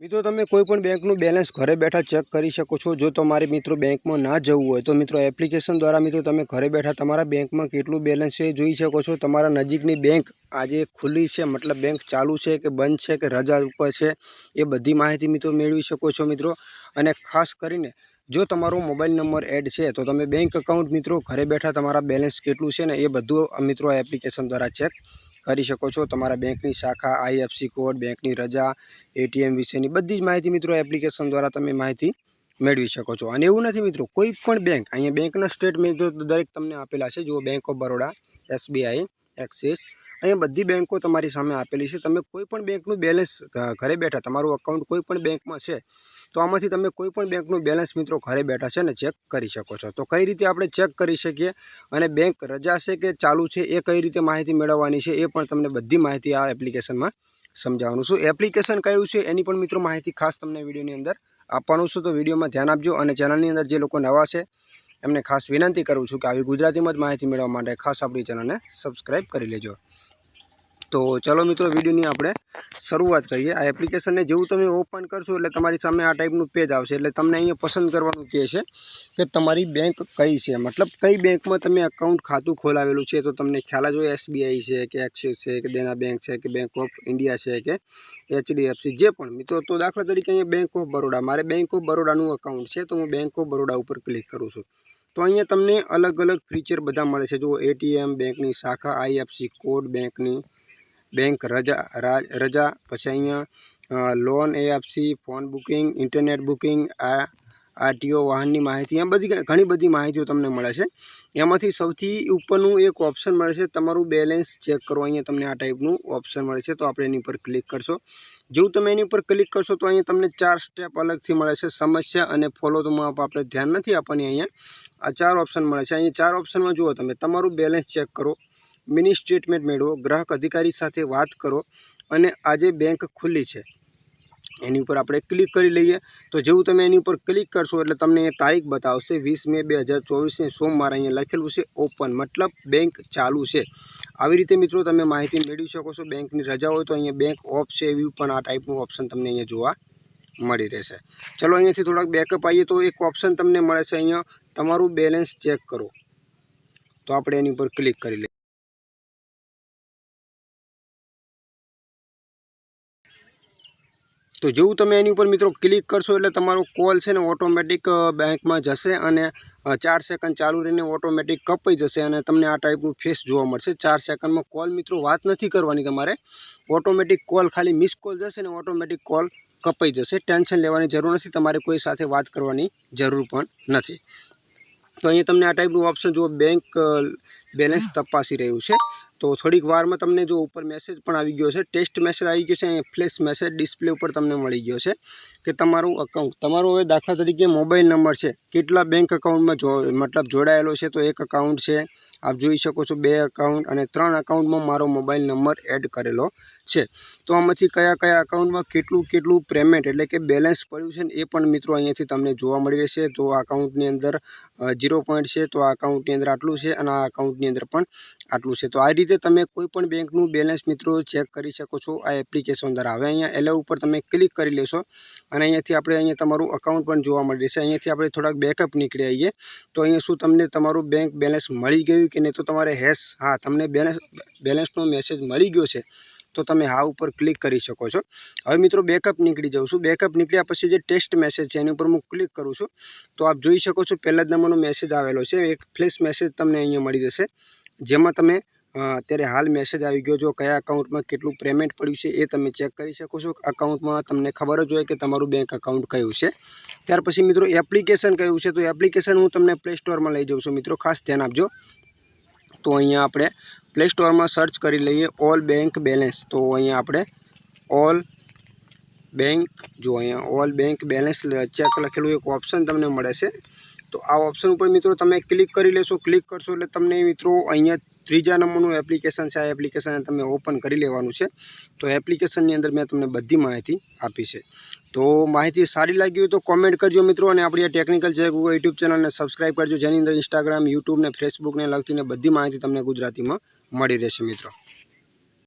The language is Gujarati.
મિત્રો, તમે કોઈ પણ બેંકનું બેલેન્સ ઘરે બેઠા ચેક કરી શકો છો. જો તમારે મિત્રો બેંકમાં ના જવું હોય, તો મિત્રો એપ્લિકેશન દ્વારા મિત્રો તમે ઘરે બેઠા તમારા બેંકમાં કેટલું બેલેન્સ છે જોઈ શકો છો. તમારા નજીકની બેંક આજે ખુલ્લી છે, મતલબ બેંક ચાલુ છે કે બંધ છે કે રજા ઉપર છે એ બધી માહિતી મિત્રો મેળવી શકો છો મિત્રો. અને ખાસ કરીને જો તમારો મોબાઈલ નંબર એડ છે, તો તમે બેંક એકાઉન્ટ મિત્રો ઘરે બેઠા તમારા બેલેન્સ કેટલું છે ને એ બધું મિત્રો એપ્લિકેશન દ્વારા ચેક કરી શકો છો. તમારા બેંકની શાખા આઈએફસી કોડ, બેંકની રજા, એટીએમ વિશેની બધી જ માહિતી મિત્રો એપ્લિકેશન દ્વારા તમે માહિતી મેળવી શકો છો. અને એવું નથી મિત્રો, કોઈ પણ બેંક, અહીંયા બેંકના સ્ટેટમેન્ટ દરેક તમને આપેલા છે. જુઓ bank of Baroda SBI Axis અહીંયા બધી બેંકો તમારી સામે આપેલી છે. તમે કોઈ પણ બેંકનું બેલેન્સ ઘરે બેઠા, તમારું અકાઉન્ટ કોઈ પણ બેંકમાં છે, તો આમાંથી તમે કોઈ પણ બેંકનું બેલેન્સ મિત્રો ઘરે બેઠા છે ને ચેક કરી શકો છો. તો કઈ રીતે આપણે ચેક કરી શકીએ અને બેંક રજા છે કે ચાલુ છે એ કઈ રીતે માહિતી મેળવવાની છે એ પણ તમને બધી માહિતી આ એપ્લિકેશનમાં સમજાવવાનું છું. એપ્લિકેશન કયું છે એની પણ મિત્રો માહિતી ખાસ તમને વિડીયોની અંદર આપવાનું છું. તો વિડીયોમાં ધ્યાન આપજો અને ચેનલની અંદર જે લોકો નવા છે, એમને ખાસ વિનંતી કરું છું કે આવી ગુજરાતીમાં જ માહિતી મેળવવા માટે ખાસ આપણી ચેનલને સબસ્ક્રાઈબ કરી લેજો. તો ચલો મિત્રો, વિડીયોની આપણે શરૂઆત કરીએ. આ એપ્લિકેશનને જેવું તમે ઓપન કરશો એટલે તમારી સામે આ ટાઈપનું પેજ આવશે. એટલે તમને અહીંયા પસંદ કરવાનું કહે છે કે તમારી બેંક કઈ છે? મતલબ કઈ બેંકમાં તમે એકાઉન્ટ ખાતું ખોલાવેલું છે? તો તમને ખ્યાલ જ હોય એસબીઆઈ છે કે એક્સિસ છે કે દેના બેંક છે કે બેંક ઓફ ઇન્ડિયા છે કે એચડીએફસી જે પણ. મિત્રો, તો દાખલા તરીકે અહીંયા બેંક ઓફ બરોડા મારે બેંક ઓફ બરોડાનું અકાઉન્ટ છે, તો હું બેંક ઓફ બરોડા ઉપર ક્લિક કરું છું. તો અહીંયા તમને અલગ અલગ ફીચર બધા મળે છે. જુઓ એટીએમ બેંકની શાખા આઈએફસી કોડ બેંકની બેંક રજા રજા પછી અહીંયા loan AFC phone booking, internet booking, આ, આરટીઓ, વાહનની માહિતી, એમ બધી ઘણી બધી માહિતીઓ તમને મળે છે. એમાંથી સૌથી ઉપરનું એક ઓપ્શન મળે છે, તમારું બેલેન્સ ચેક કરો, અહીંયા તમને આ ટાઈપનું ઓપ્શન મળે છે, તો આપણે એની ઉપર ક્લિક કરશો. જેવું તમે એની ઉપર ક્લિક કરશો, તો અહીંયા તમને ચાર સ્ટેપ અલગથી મળે છે, સમસ્યા અને ફોલો, તો આપણે ધ્યાન નથી આપવાની અહીંયા. આ ચાર ઓપ્શન મળે છે, અહીંયા ચાર ઓપ્શનમાં જુઓ તમે, તમારું બેલેન્સ ચેક કરો મિની સ્ટેટમેન્ટ મેળવો, ગ્રાહક અધિકારી સાથે વાત કરો અને આજે બેંક ખુલ્લી છે. એની ઉપર આપણે ક્લિક કરી લઈએ. તો જેવું તમે એની ઉપર ક્લિક કરશો એટલે તમને એ તારીખ બતાવશે, વીસ મે બે હજાર ચોવીસને સોમવાર અહીંયા લખેલું છે, ઓપન મતલબ બેંક ચાલુ છે. આવી રીતે મિત્રો તમે માહિતી મેળવી શકો છો, બેંકની રજા હોય તો અહીંયા બેંક ઓફ છે એવી પણ આ ટાઈપનું ઓપ્શન તમને અહીંયા જોવા મળી રહેશે. ચલો અહીંયાથી થોડાક બેકઅપ આવીએ તો એક ઓપ્શન તમને મળે છે અહીંયા, તમારું બેલેન્સ ચેક કરો. તો આપણે એની ઉપર ક્લિક કરી લઈએ. તો જેવું તમે એની ઉપર મિત્રો ક્લિક કરશો એટલે તમારો કોલ છે ને ઓટોમેટિક બેંકમાં જશે અને ચાર સેકન્ડ ચાલુ રહીને ઓટોમેટિક કપાઈ જશે અને તમને આ ટાઈપનું ફેસ જોવા મળશે. ચાર સેકન્ડમાં કોલ મિત્રો વાત નથી કરવાની તમારે. ઓટોમેટિક કોલ ખાલી મિસ કોલ જશે ને ઓટોમેટિક કોલ કપાઈ જશે. ટેન્શન લેવાની જરૂર નથી. તમારે કોઈ સાથે વાત કરવાની જરૂર પણ નથી. તો અહીંયા તમને આ ટાઈપનું ઓપ્શન જો બેંક બેલેન્સ તપાસી રહ્યું છે. તો થોડીક વારમાં તમને જો ઉપર મેસેજ પણ આવી ગયો છે. ટેસ્ટ મેસેજ આવી ગયો છે અને ફ્લેશ મેસેજ ડિસ્પ્લે ઉપર તમને મળી ગયો છે કે તમારું અકાઉન્ટ તમારો હવે દાખલા તરીકે મોબાઈલ નંબર છે. કેટલા બેંક અકાઉન્ટમાં જો, મતલબ જોડાયેલો છે તો એક અકાઉન્ટ છે. આપ જોઈ શકો છો બે અકાઉન્ટ અને ત્રણ અકાઉન્ટમાં મારો મોબાઈલ નંબર એડ કરેલો. છે. તો આમાંથી કયા કયા અકાઉન્ટમાં કેટલું કેટલું પેમેન્ટ એટલે કે બેલેન્સ પડ્યું છે ને એ પણ મિત્રો અહીંયાથી તમને જોવા મળી રહેશે. તો આ અકાઉન્ટની અંદર ઝીરો પોઈન્ટ છે, તો આ અકાઉન્ટની અંદર આટલું છે અને આ અકાઉન્ટની અંદર પણ આટલું છે. તો આ રીતે તમે કોઈ પણ બેંકનું બેલેન્સ મિત્રો ચેક કરી શકો છો. આ એપ્લિકેશન દ્વારા હવે અહીંયા. એલા ઉપર તમે ક્લિક કરી લેશો અને અહીંયાથી આપણે અહીંયા તમારું અકાઉન્ટ પણ જોવા મળી રહેશે. અહીંયાથી આપણે થોડાક બેકઅપ નીકળી આવીએ. તો અહીંયા શું તમને તમારું બેંક બેલેન્સ મળી ગયું કે નહીં? તો તમારે હેશ, હા, તમને બેલેન્સ બેલેન્સનો મેસેજ મળી ગયો છે. તો તમે હા ઉપર ક્લિક કરી શકો છો. હવે મિત્રો બેકઅપ નીકળી જાઉં છું. બેકઅપ નીકળ્યા પછી જે ટેસ્ટ મેસેજ છે, એની ઉપર હું ક્લિક કરું છું. તો આપ જોઈ શકો છો, પહેલા જ નંબરનો મેસેજ આવેલો છે. એક ફ્લેશ મેસેજ તમને અહીંયા મળી જશે. જેમાં તમે અત્યારે હાલ મેસેજ આવી ગયો જો કયા અકાઉન્ટમાં કેટલું પેમેન્ટ પડ્યું છે, એ તમે ચેક કરી શકો છો. અકાઉન્ટમાં તમને ખબર જ હોય કે તમારું બેંક અકાઉન્ટ કયું છે. ત્યાર પછી મિત્રો એપ્લિકેશન કયું છે? તો એપ્લિકેશન હું તમને પ્લે સ્ટોરમાં લઈ જાઉં છું મિત્રો. ખાસ ધ્યાન આપજો. તો અહીંયા આપણે પ્લે સ્ટોરમાં સર્ચ કરી લઈએ ઓલ બેંક બેલેન્સ તો અહીંયા આપણે ઓલ બેંક જો અહીંયા ઓલ બેંક બેલેન્સ ચેક લખેલું એક ઓપ્શન તમને મળે છે. તો આ ઓપ્શન ઉપર મિત્રો તમે ક્લિક કરી લેશો. ક્લિક કરશો એટલે તમને મિત્રો અહીંયા ત્રીજા નંબરનું એપ્લિકેશન છે. આ એપ્લિકેશન તમે ઓપન કરી લેવાનું છે. તો એપ્લિકેશનની અંદર મેં તમને બધી માહિતી આપી છે. તો માહિતી સારી લાગી હોય તો કોમેન્ટ કરજો મિત્રો અને આપણી આ ટેકનિકલ જે ગૂગલ યુટ્યુબ ચેનલને સબસ્ક્રાઈબ કરજો. જેની અંદર ઇન્સ્ટાગ્રામ યુટ્યુબ ને ફેસબુકને લગતીને બધી માહિતી તમને ગુજરાતીમાં મળી રહેશે મિત્રો